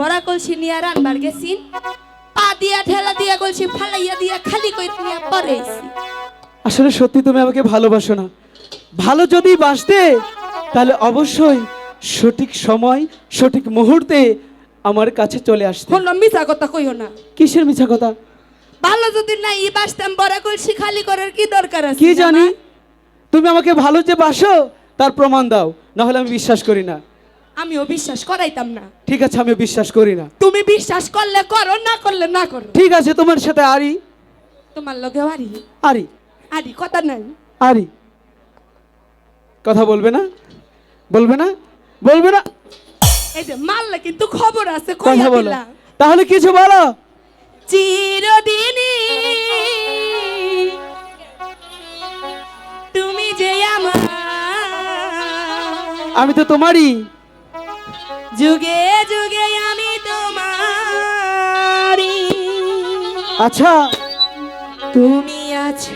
বড়া কলসি নিয়ে রানবার গেছি। পা দিয়া ঠেলা দিয়া কলসি ফালাইয়া দিয়া খালি কই নিয়ে পরে আসলে সত্যি তুমি আমাকে ভালোবাসো না। ভালো যদি বাসতে তাহলে অবশ্যই সঠিক সময় সঠিক মুহূর্তে আমার কাছে চলে আসতে। হন মিছা কথা কইও না। কিসের মিছা কথা? ভালো যদি না ই বাসতাম বড়া কলসি খালি করার কি দরকার আছে কি? জানি? তুমি আমাকে ভালো যে বাসো তার প্রমাণ দাও। না হলে আমি বিশ্বাস করি না। আমিও বিশ্বাস করাইতাম না। ঠিক আছে আমি বিশ্বাস করি না। তুমি বিশ্বাস করলে করো না করলে না করো। ঠিক আছে তোমার সাথে আরি? তোমার লগে আরি। আরি? আরি কথা নাই। আরি? কথা বলবে না? বলবে না? বলবে না? এই যে মারলে কিন্তু খবর আছে কথা বলো। তাহলে কিছু বলো। চিরদিনই তুমি যে আমার আমি তো তোমারই। যুগে যুগে আমি তোমারই। আচ্ছা। তুমি আছো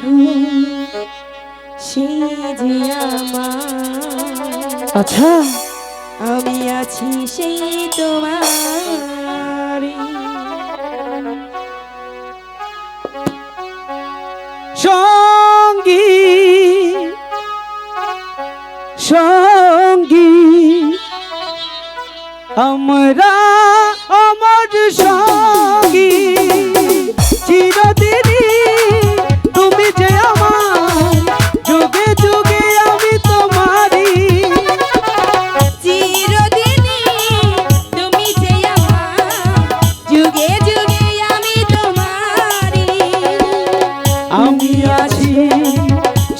সেই যে আমার। আচ্ছা। আমি আছি সেই তোমারই। সঙ্গী আমরা আমার সঙ্গী। চিরদিনই তুমি যে আমার যুগে যুগে আমি তোমারই। চিরদিনই তুমি যে আমার যুগে যুগে আমি তোমারই। আমি আছি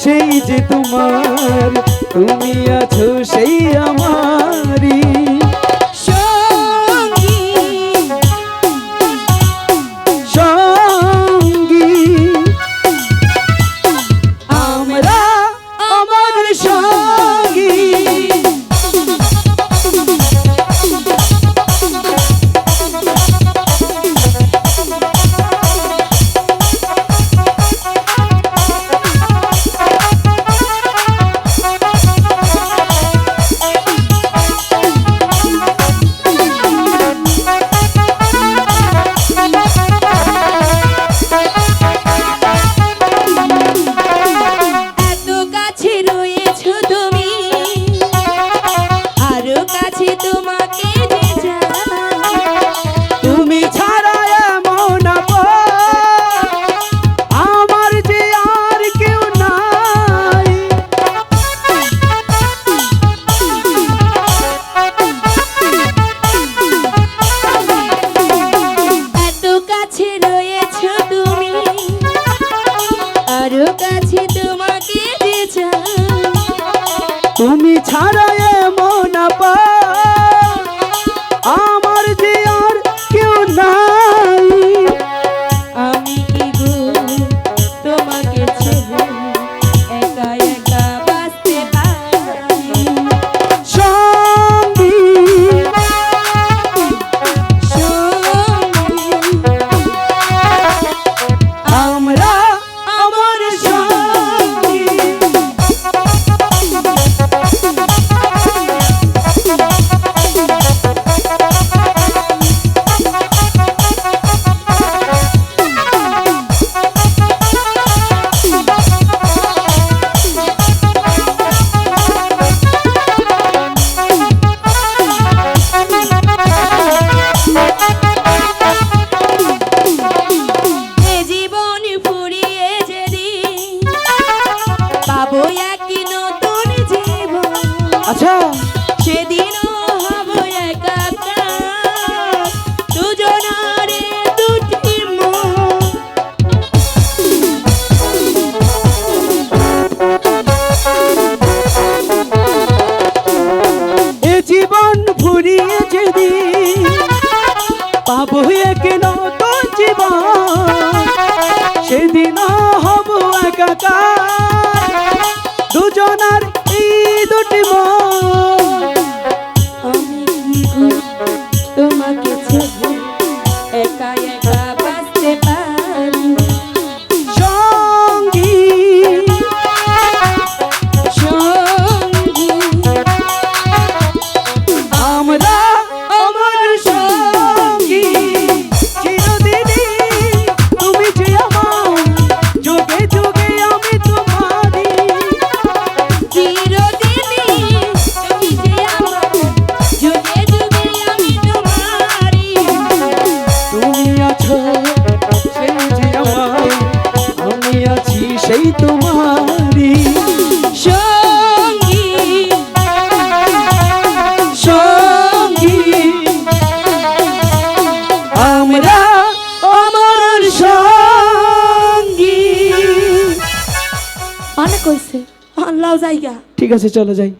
সেই যে তোমার তুমি আছো সেই আমারই আচ্ছা। সেদিনও হব একাকার দুজনারে দুটি এ জীবন ফুরিয়ে যেদিন পাবো এক নতুন জীবন সেদিন হব একাকার। দুজনার হয়েছে আল্লাহ জায়গা ঠিক আছে চলো যাই।